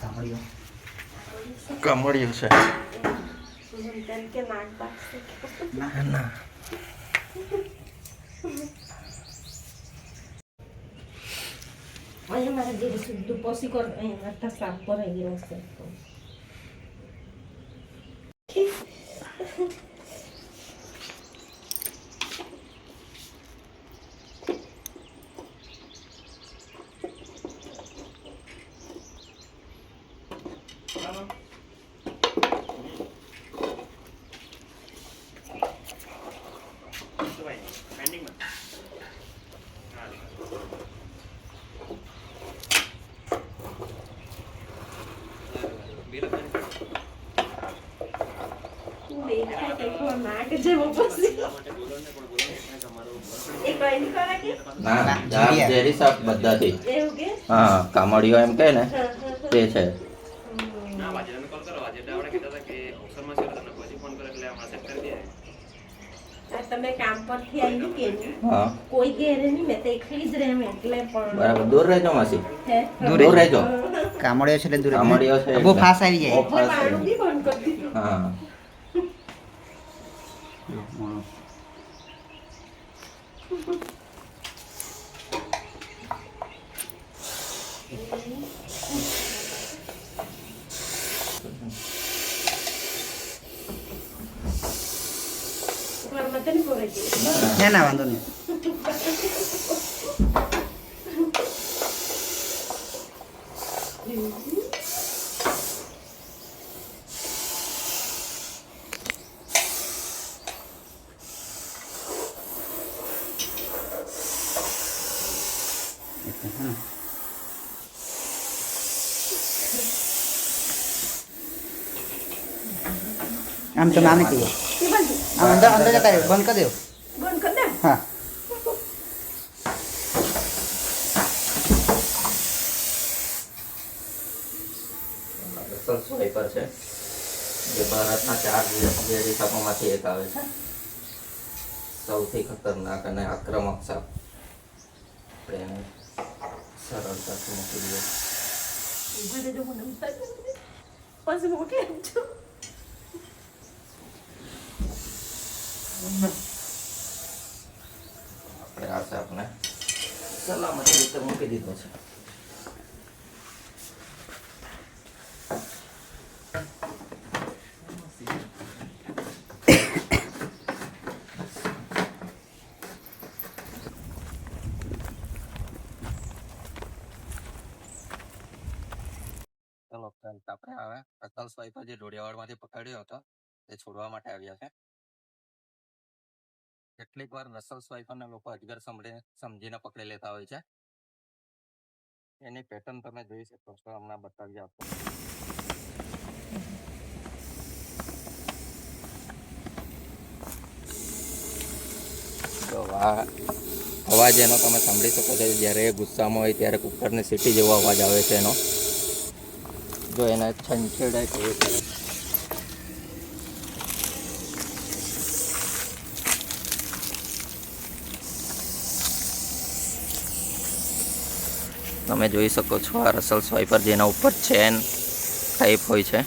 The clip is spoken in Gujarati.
સાંભળ્યો કમળિયું છે તેમ કે નાક ના ના અહીંયા મારે જે શુદ્ધ પોસી કર અહીંયા મારા સાફ કરાઈ ગયો છે દેખાય તો હા કોઈ ઘેરે નહીં મેં તો એકલી જ રહેમ એટલે પણ. બરાબર દૂર રહેજો માસી. દૂર રહેજો. કામડિયો છે એટલે દૂર જ. છે બહુ ફાસ આવી જાય. હા. Yok oğlum. ഞാൻ വാങ്ങുന്നു Mm-hmm. આમ તમે આને કહીએ આમ અંદર અંદર જતા રહ્યો બંધ કરી દો બંધ કરી દે. હા. સ્વાઈપર છે. જે ભારતના ચાર ઝેરી સાપોમાંથી એક આવે છે. સૌથી ખતરનાક અને આક્રમક સાપ. આપણે એને સરળતાથી મૂકી દઈએ. પછી હું કેમ આપણે આ સાપને સલામત રીતે મૂકી દીધો છે. આપણે હવે અસલ સ્વાઈપર જે ઢોળિયાવાડમાંથી પકડ્યો હતો. તે છોડવા માટે આવ્યા છે. કેટલીક વાર નસલ સ્વાઈપરને લોકો અજગર સમજે સમજીને પકડી લેતા હોય છે. એની પેટર્ન તમે જોઈ શકો છો, હમણાં બતાવી આપો. તો આ અવાજ એનો તમે સાંભળી શકો છો, જ્યારે એ ગુસ્સામાં હોય ત્યારે કુકરની સીટી જેવો અવાજ આવે છે એનો. જો એને છંછેડાય તો એ તમે જોઈ શકો છો આ રસલ સ્વાઈપર જેના ઉપર ચેન ટાઈપ હોય છે.